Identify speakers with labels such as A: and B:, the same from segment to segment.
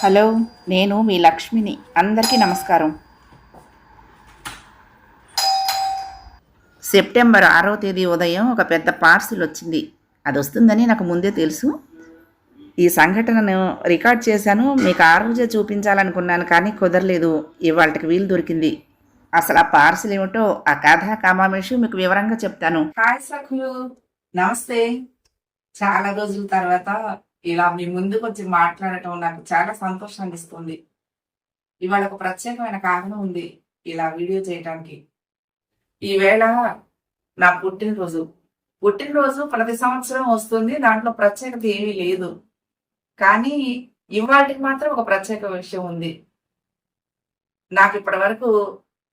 A: Hello నేను మీ లక్ష్మిని. అందరికీ నమస్కారం. సెప్టెంబర్ ఆరో తేదీ ఉదయం ఒక పెద్ద పార్సిల్ వచ్చింది. అది వస్తుందని నాకు ముందే తెలుసు. ఈ సంఘటనను రికార్డ్ చేశాను. మీకు ఆ రోజే చూపించాలనుకున్నాను కానీ కుదరలేదు. ఇవాళకి వీలు దొరికింది. అసలు ఆ పార్సిల్ ఏమిటో ఆ కథ కామామేషు మీకు వివరంగా చెప్తాను.
B: హాయ్ సఖులు. నమస్తే. చాలా రోజుల తర్వాత ఇలా మీ ముందుకు వచ్చి మాట్లాడటం నాకు చాలా సంతోషాన్ని ఇస్తుంది ఇవాళ ఒక ప్రత్యేకమైన కారణం ఉంది ఇలా వీడియో చేయడానికి ఈవేళ నా పుట్టినరోజు. పుట్టినరోజు ప్రతి సంవత్సరం వస్తుంది దాంట్లో ప్రత్యేకత ఏమీ లేదు. కానీ ఇవాటికి మాత్రం ఒక ప్రత్యేక విషయం ఉంది. నాకు ఇప్పటి వరకు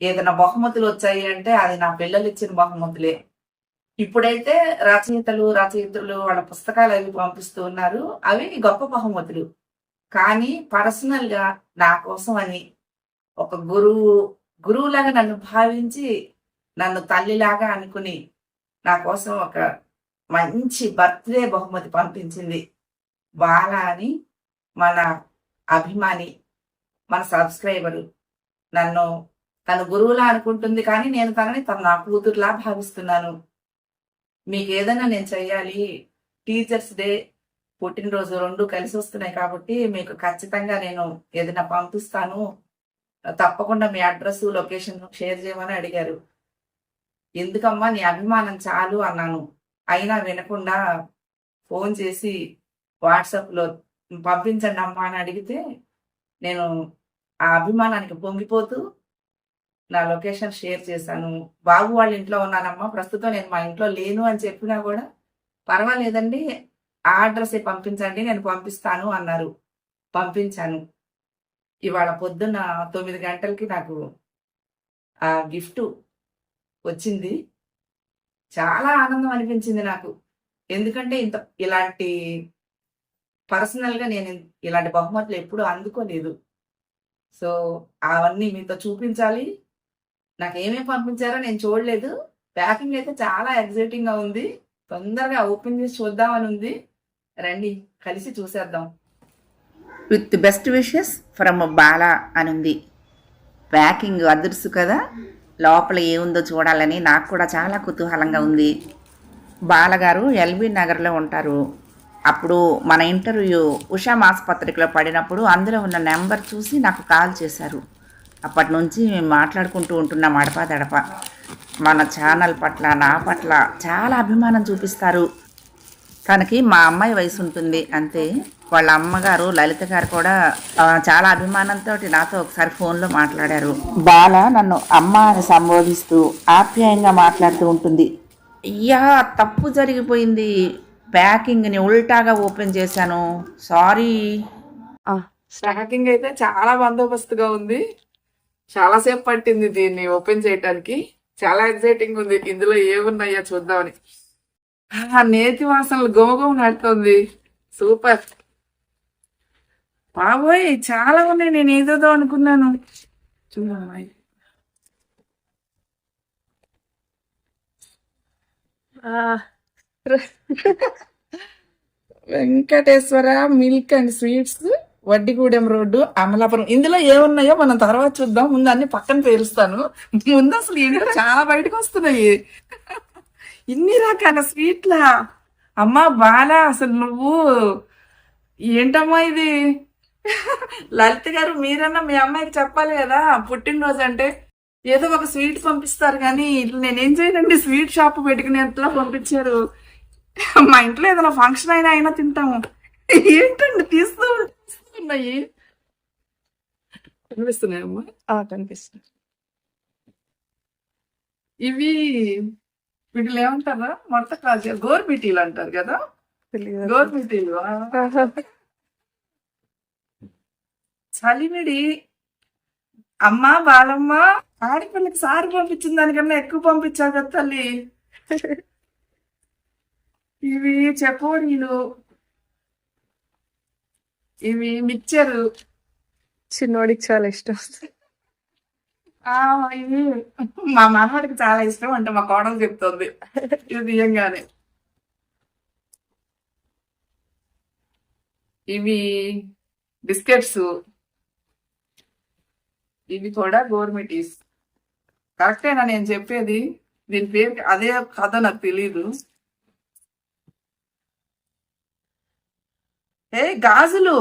B: ఏదైనా బహుమతులు వచ్చాయి అంటే అది నా పిల్లలు ఇచ్చిన బహుమతులే. ఇప్పుడైతే రచయితలు రచయితలు వాళ్ళ పుస్తకాలు అవి పంపిస్తూ ఉన్నారు. అవి గొప్ప బహుమతులు. కానీ పర్సనల్గా నా కోసం అని ఒక గురువు గురువులాగా నన్ను భావించి నన్ను తల్లిలాగా అనుకుని నా కోసం ఒక మంచి బర్త్డే బహుమతి పంపించింది బాల అని మన అభిమాని మన సబ్స్క్రైబరు. నన్ను తన గురువులా అనుకుంటుంది కానీ నేను తనని తన నా కూతురులా భావిస్తున్నాను. మీకు ఏదైనా నేను చెయ్యాలి. టీచర్స్ డే పుట్టినరోజు రెండు కలిసి వస్తున్నాయి కాబట్టి మీకు ఖచ్చితంగా నేను ఏదైనా పంపిస్తాను. తప్పకుండా మీ అడ్రస్ లొకేషన్ షేర్ చేయమని అడిగారు. ఎందుకమ్మా నీ అభిమానం చాలు అన్నాను. అయినా వినకుండా ఫోన్ చేసి వాట్సాప్లో పంపించండి అమ్మా అని అడిగితే నేను ఆ అభిమానానికి పొంగిపోతూ నా లొకేషన్ షేర్ చేశాను. బాబు వాళ్ళ ఇంట్లో ఉన్నానమ్మా ప్రస్తుతం నేను మా ఇంట్లో లేను అని చెప్పినా కూడా పర్వాలేదండి. ఆ అడ్రస్ పంపించండి నేను పంపిస్తాను అన్నారు. పంపించాను. ఇవాళ పొద్దున్న తొమ్మిది గంటలకి నాకు ఆ గిఫ్ట్ వచ్చింది. చాలా ఆనందం అనిపించింది నాకు. ఎందుకంటే ఇంత ఇలాంటి పర్సనల్గా నేను ఇలాంటి బహుమతులు ఎప్పుడూ అందుకోలేదు. సో అవన్నీ మీతో చూపించాలి. నాకు ఏమేమి పంపించారో నేను చూడలేదు. ప్యాకింగ్ అయితే చాలా ఎగ్జైటింగ్గా ఉంది. తొందరగా ఓపెన్ చేసి చూద్దామని ఉంది. రండి కలిసి చూసేద్దాం.
A: With best wishes from Bala అనుంది ప్యాకింగ్ అదుర్సు కదా. లోపల ఏముందో చూడాలని నాకు కూడా చాలా కుతూహలంగా ఉంది. బాలగారు ఎల్బీ నగర్లో ఉంటారు. అప్పుడు మన ఇంటర్వ్యూ ఉషా ఆసుపత్రికలో పడినప్పుడు అందులో ఉన్న నెంబర్ చూసి నాకు కాల్ చేశారు. అప్పటి నుంచి మేము మాట్లాడుకుంటూ ఉంటున్నాం అడపా దడప మన ఛానల్ పట్ల నా పట్ల చాలా అభిమానం చూపిస్తారు. తనకి మా అమ్మాయి వయసు ఉంటుంది. అంతే. వాళ్ళ అమ్మగారు లలిత గారు కూడా చాలా అభిమానంతో నాతో ఒకసారి ఫోన్లో మాట్లాడారు. బాల నన్ను అమ్మ అని సంబోధిస్తూ ఆప్యాయంగా మాట్లాడుతూ ఉంటుంది. అయ్యా తప్పు జరిగిపోయింది. ప్యాకింగ్ని ఉల్టాగా ఓపెన్ చేశాను. సారీ.
B: స్టార్టింగ్ అయితే చాలా బందోబస్తుగా ఉంది. చాలా సేపు పట్టింది దీన్ని ఓపెన్ చేయడానికి చాలా ఎగ్జైటింగ్ ఉంది. ఇందులో ఏమున్నాయో చూద్దామని. ఆ నేతి వాసనలు గోమగోమ నడుతుంది. సూపర్. బాబోయ్ చాలా ఉన్నాయి. నేను ఏదేదో అనుకున్నాను. చూడమ్మాయి Venkateswara milk and sweets. Vaddigudem road Amalapuram. ఇందులో ఏమున్నాయో మనం తర్వాత చూద్దాం. ముందు అన్ని పక్కన పేరుస్తాను ముందు అసలు ఏంటో చాలా బయటకు వస్తున్నాయి. ఇన్ని రకాల స్వీట్లా. అమ్మా బాల అసలు నువ్వు ఏంటమ్మా ఇది? లలిత గారు మీరన్నా మీ అమ్మాయికి చెప్పాలి కదా పుట్టినరోజు అంటే. ఏదో ఒక స్వీట్ పంపిస్తారు కానీ ఇట్లా నేనేం చేయనండి? స్వీట్ షాప్ పెట్టుకుని పంపించారు. మా ఇంట్లో ఏదైనా ఫంక్షన్ అయినా అయినా తింటాము. ఏంటండి? తీస్తూ ఉన్నాయి కనిపిస్తున్నాయమ్మా
C: కనిపిస్తుంది
B: ఇవి వీటిలో ఏమంటారా? మడత కాజు గోర్బిటీలు అంటారు కదా? ఆ. చలివిడి అమ్మ బాలమ్మ ఆడపిల్లకి సారి పంపించిన దానికన్నా ఎక్కువ పంపించావు కదా తల్లి. ఇవి చెకోడీలు ఇవి మిక్చరు
C: చిన్నోడికి చాలా ఇష్టం.
B: ఆ ఇవి మా మనవాడికి చాలా ఇష్టం అంటే మా కోడలు చెప్తుంది. ఇది తీయంగానే. ఇవి బిస్కెట్స్. ఇవి కూడా గోర్మెటీస్ కరెక్టేనా నేను చెప్పేది? దీని పేరు అదే కథ నాకు తెలియదు ఏ గాజులు.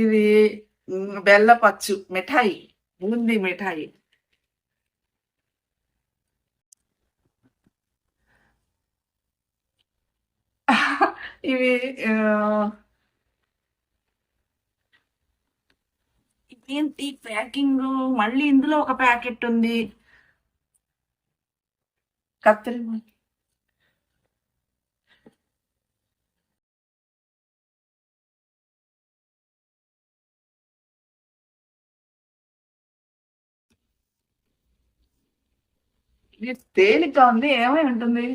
B: ఇది బెల్ల బెల్లపచ్చు మిఠాయి బూందీ మిఠాయి. ఇవి ఏంటి ప్యాకింగ్? మళ్ళీ ఇందులో ఒక ప్యాకెట్ ఉంది. కత్తిరి ఇది తేలిగ్గా ఉంది ఏమై ఉంటుంది?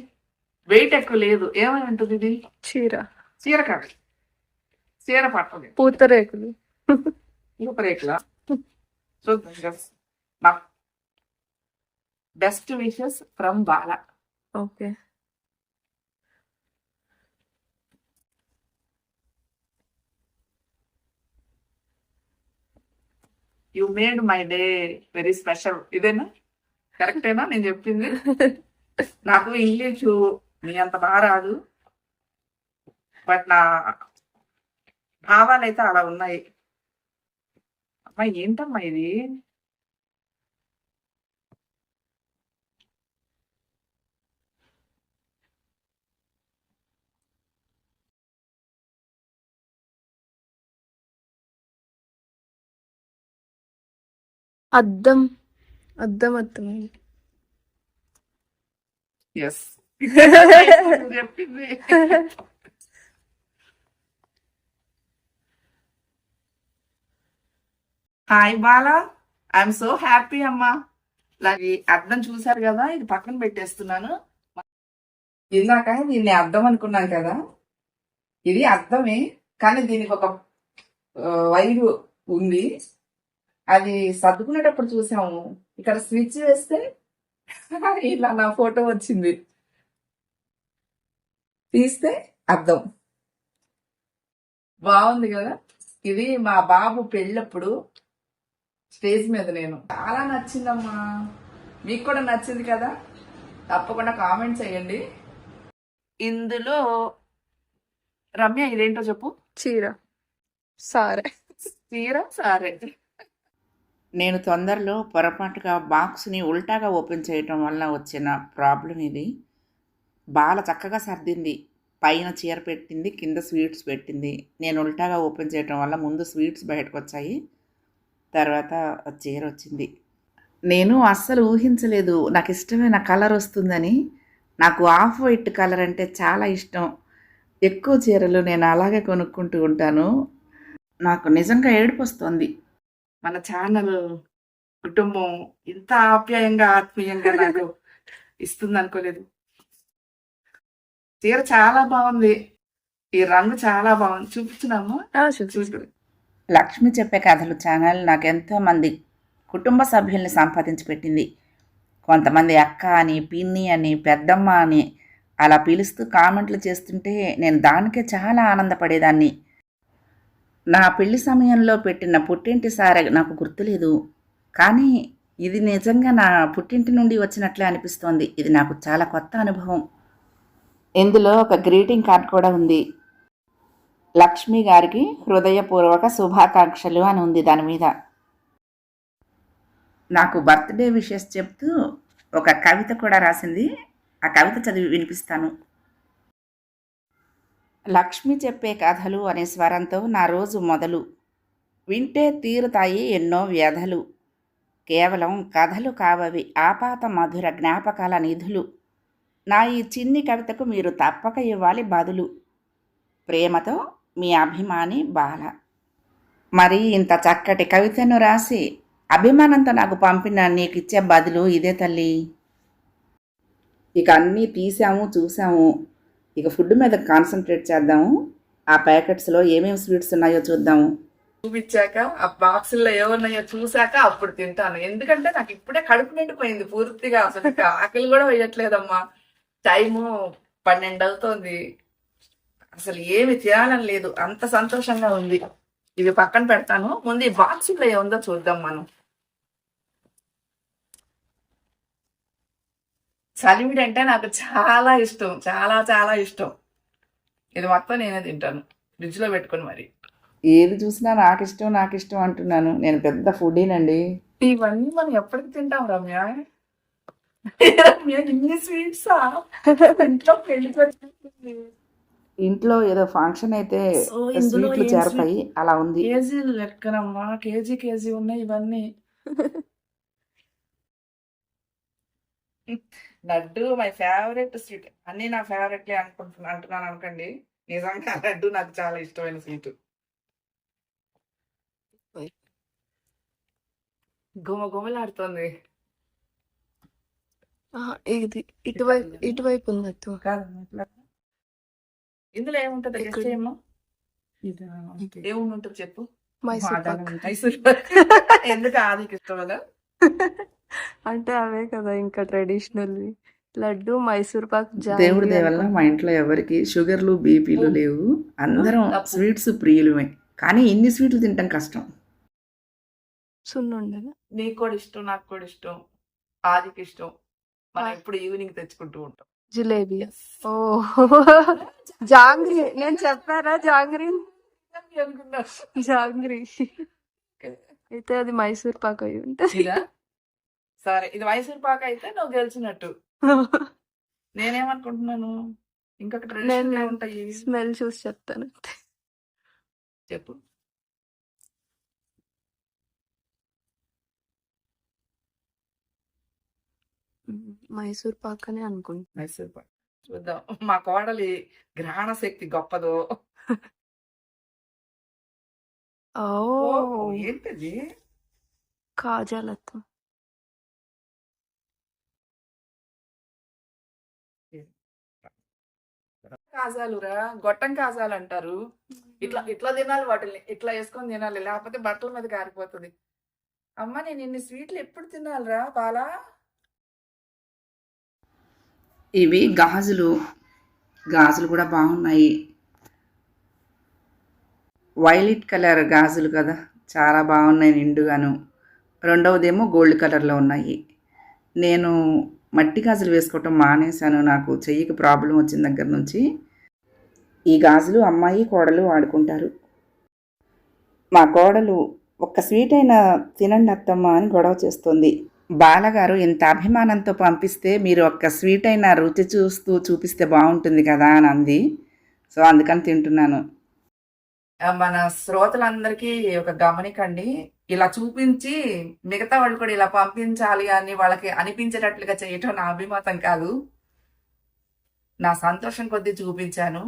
B: వెయిట్ ఎక్కువ లేదు ఏమై ఉంటుంది ఇది?
C: చీర.
B: చీర కాదు. చీర పట్టదు.
C: పూతరేకులు.
B: రూపరేఖల చూద్దాం. నా best wishes from Bala
C: okay.
B: You made my day very special ఇదేనా? కరెక్టేనా నేను చెప్పింది. నాకు ఇంగ్లీషు మీ అంత బాగా రాదు. బట్ నా భావాలు అయితే అలా ఉన్నాయి. అమ్మా ఏంటమ్మా ఇది?
C: అద్దం. అద్దం
B: ఎస్ చెప్పింది hi Bala I'm so happy అమ్మా అద్దం చూసారు కదా? ఇది పక్కన పెట్టేస్తున్నాను. ఇందాక దీన్ని అద్దం అనుకున్నాను కదా? ఇది అద్దమే కానీ దీనికి ఒక వైరు ఉంది. అది సర్దుకునేటప్పుడు చూసాము. ఇక్కడ స్విచ్ వేస్తే ఇలా నా ఫోటో వచ్చింది. తీస్తే అద్దం బాగుంది కదా? ఇది మా బాబు పెళ్ళప్పుడు స్టేజ్ మీద నేను. చాలా నచ్చిందమ్మా. మీకు కూడా నచ్చింది కదా? తప్పకుండా కామెంట్ చేయండి. ఇందులో రమ్య ఇదేంటో చెప్పు.
C: చీర. సారే.
B: తీర సరే.
A: నేను తొందరలో పొరపాటుగా బాక్స్ని ఉల్టాగా ఓపెన్ చేయటం వల్ల వచ్చిన ప్రాబ్లం ఇది. బాల చక్కగా సర్దింది. పైన చీర పెట్టింది కింద స్వీట్స్ పెట్టింది. నేను ఉల్టాగా ఓపెన్ చేయటం వల్ల ముందు స్వీట్స్ బయటకు వచ్చాయి తర్వాత చీర వచ్చింది. నేను అస్సలు ఊహించలేదు. నాకు ఇష్టమైన కలర్ వస్తుందని. నాకు ఆఫ్ వైట్ కలర్ అంటే చాలా ఇష్టం. ఎక్కువ చీరలు నేను అలాగే కొనుక్కుంటూ ఉంటాను. నాకు నిజంగా ఏడుపు వస్తుంది
B: మన ఛానల్ కుటుంబం ఇంత ఆప్యాయంగా ఆత్మీయంగా నాకు ఇస్తుంది అనుకోలేదు చీర చాలా బాగుంది. ఈ రంగు చాలా బాగుంది. చూపించినాము
A: లక్ష్మి చెప్పే కథలు ఛానల్ నాకు ఎంతోమంది కుటుంబ సభ్యుల్ని సంపాదించి పెట్టింది కొంతమంది అక్క అని పిన్ని అని పెద్దమ్మ అని అలా పిలుస్తూ కామెంట్లు చేస్తుంటే నేను దానికే చాలా ఆనందపడేదాన్ని. నా పెళ్ళి సమయంలో పెట్టిన పుట్టింటి సారె నాకు గుర్తులేదు. కానీ ఇది నిజంగా నా పుట్టింటి నుండి వచ్చినట్లే అనిపిస్తోంది. ఇది నాకు చాలా కొత్త అనుభవం. ఇందులో ఒక గ్రీటింగ్ కార్డ్ కూడా ఉంది. లక్ష్మి గారికి హృదయపూర్వక శుభాకాంక్షలు అని ఉంది దాని మీద. నాకు బర్త్డే విషెస్ చెప్తూ ఒక కవిత కూడా రాసింది. ఆ కవిత చదివి వినిపిస్తాను. లక్ష్మి చెప్పే కథలు అనే స్వరంతో నా రోజు మొదలు. వింటే తీరుతాయి ఎన్నో వ్యధలు. కేవలం కథలు కావవి ఆపాత మధుర జ్ఞాపకాల నిధులు. నా ఈ చిన్ని కవితకు మీరు తప్పక ఇవ్వాలి బదులు. ప్రేమతో మీ అభిమాని బాల. మరి ఇంత చక్కటి కవితను రాసి అభిమానంతో నాకు పంపిన నీకు ఇచ్చే బదులు ఇదే తల్లి. ఇక అన్నీ తీసాము చూసాము ఇక ఫుడ్ మీద కాన్సన్ట్రేట్ చేద్దాము. ఆ ప్యాకెట్స్లో ఏమేమి స్వీట్స్ ఉన్నాయో చూద్దాము.
B: చూపించాక ఆ బాక్సుల్లో ఏమున్నాయో చూసాక అప్పుడు తింటాను. ఎందుకంటే నాకు ఇప్పుడే కడుపు నిండిపోయింది పూర్తిగా. అసలు ఆకలి కూడా వేయట్లేదమ్మా. టైము పన్నెండు అవుతోంది అసలు ఏమి తినాలని లేదు. అంత సంతోషంగా ఉంది. ఇవి పక్కన పెడతాను. ముందు ఈ బాక్స్లో ఏముందో చూద్దాం మనం. చలివిడి అంటే నాకు చాలా ఇష్టం చాలా చాలా ఇష్టం. ఇది మొత్తం నేనే తింటాను. ఫ్రిడ్జ్లో పెట్టుకొని మరి.
A: ఏది చూసినా నాకు ఇష్టం నాకు ఇష్టం అంటున్నాను. నేను పెద్ద ఫుడీనండి.
B: ఇవన్నీ మనం ఎప్పటికి తింటాం రమ్య? రమ్య ఇన్ని స్వీట్సా ఇంట్లో పెళ్ళి.
A: ఇంట్లో ఏదో ఫంక్షన్ అయితే స్వీట్లు చేరతాయి. అలా ఉంది.
B: కేజీలు లెక్కనమ్మా. కేజీ కేజీ ఉన్నాయి ఇవన్నీ. Laddu my favourite sweet. అన్ని నా ఫేవరెట్ అనుకుంటున్నా అంటున్నాను అనుకోండి. నిజంగా లడ్డు నాకు చాలా ఇష్టమైన స్వీట్. గుమ గుమలాడుతుంది.
C: ఇది ఇటువైపు ఇటువైపు ఉంది.
B: ఇందులో ఏముంటది. గెస్ట్ ఏమో? ఏముంటుంది చెప్పు?
C: మైసూర్
B: మైసూర్. ఎందుకు ఆదికి ఇష్టం కదా
C: అంటే అవే కదా ఇంకా ట్రెడిషనల్ లడ్డు మైసూర్ పాక్
A: దేవుడి
C: జాంగ్రీ
A: దేవల్ల. మా ఇంట్లో ఎవరికి షుగర్లు బీపీలు లేవు. అందరం. స్వీట్స్ ప్రియులమే. కానీ ఇన్ని స్వీట్లు తినటం కష్టం.
C: సున్ను ఉండదా
B: నీకు కూడా ఇష్టం నాకు కూడా ఇష్టం. ఆదికి ఇష్టం. మనం
C: ఆ.
B: ఎప్పుడు ఈవినింగ్ తెచ్చుకుంటూ ఉంటాం.
C: జిలేబీ. ఓ. జాంగ్రీ. నేను చెప్పారా జాంగ్రీ?
B: అనుకున్నా.
C: జాంగ్రీ. అయితే అది మైసూర్ పాక్ అయి ఉంటుంది.
B: ఇదా? సరే ఇది మైసూర్ పాక్ అయితే నువ్వు గెలిచినట్టు. నేనేమనుకుంటున్నాను? ఇంకొక ట్రెడిషన్ ఉంటాయి.
C: స్మెల్ చూసి చెప్తాను
B: చెప్పు.
C: మైసూర్ పాక్ అని అనుకుంటా
B: మైసూర్ పాక్. చూద్దాం. మా కోడలి గ్రహణ శక్తి గొప్పదో ఏంటిది?
C: కాజాలతో
B: కాజాలురా? గొట్టం కాజాలు అంటారు ఇట్లా ఇట్లా తినాలి వాటిని ఇట్లా వేసుకొని తినాలి. లేకపోతే బట్టల మీద కారిపోతుంది. అమ్మ నేను ఇన్ని స్వీట్లు ఎప్పుడు తినాలిరా బాలా?
A: ఇవి గాజులు. గాజులు కూడా బాగున్నాయి. వైలెట్ కలర్ గాజులు కదా. చాలా బాగున్నాయి నిండుగాను. రెండవదేమో గోల్డ్ కలర్లో ఉన్నాయి. నేను మట్టి గాజులు వేసుకోవటం మానేశాను. నాకు చెయ్యికి ప్రాబ్లం వచ్చిన దగ్గర నుంచి ఈ గాజులు అమ్మాయి కోడలు వాడుకుంటారు. మా కోడలు ఒక్క స్వీట్ అయినా తినండి అత్తమ్మ అని గొడవ చేస్తుంది. బాలగారు ఇంత అభిమానంతో పంపిస్తే మీరు ఒక్క స్వీట్ అయినా రుచి చూస్తూ చూపిస్తే బాగుంటుంది కదా అని అంది. సో అందుకని తింటున్నాను.
B: మన శ్రోతలందరికీ ఒక గమనికండి ఇలా చూపించి మిగతా వాళ్ళు కూడా ఇలా పంపించాలి అని వాళ్ళకి అనిపించేటట్లుగా చేయటం నా అభిమతం కాదు. నా సంతోషం కొద్దీ చూపించాను.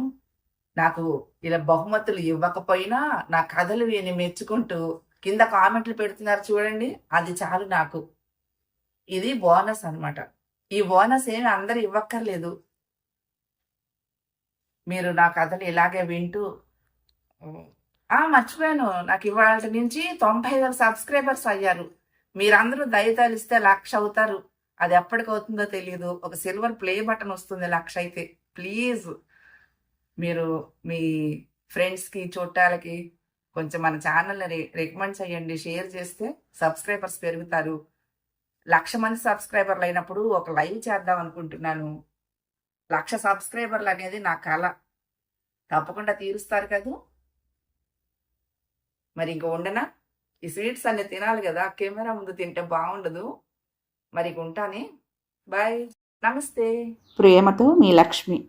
B: నాకు ఇలా బహుమతులు ఇవ్వకపోయినా నా కథలు విని మెచ్చుకుంటూ కింద కామెంట్లు పెడుతున్నారు చూడండి అది చాలు నాకు. ఇది బోనస్ అన్నమాట. ఈ బోనస్ ఏమి అందరు ఇవ్వక్కర్లేదు. మీరు నా కథలు ఇలాగే వింటూ ఆ మర్చిపోయాను. నాకు ఇవాళ నుంచి తొంభై వేల సబ్స్క్రైబర్స్ అయ్యారు. మీరందరూ దయతలిస్తే లక్ష అవుతారు. అది ఎప్పటికి అవుతుందో తెలియదు ఒక సిల్వర్ ప్లే బటన్ వస్తుంది లక్ష అయితే. ప్లీజ్ మీరు మీ ఫ్రెండ్స్కి చుట్టాలకి కొంచెం మన ఛానల్ని రికమెండ్ చేయండి. షేర్ చేస్తే సబ్స్క్రైబర్స్ పెరుగుతారు. లక్ష మంది సబ్స్క్రైబర్లు అయినప్పుడు ఒక లైవ్ చేద్దాం అనుకుంటున్నాను. లక్ష సబ్స్క్రైబర్లు అనేది నా కళ తప్పకుండా తీరుస్తారు కదా? మరి ఇంక ఉండనా ఈ స్వీట్స్ అన్ని తినాలి కదా కెమెరా ముందు తింటే బాగుండదు మరి ఇంక ఉంటానే. బాయ్. నమస్తే.
A: ప్రేమతో మీ లక్ష్మి.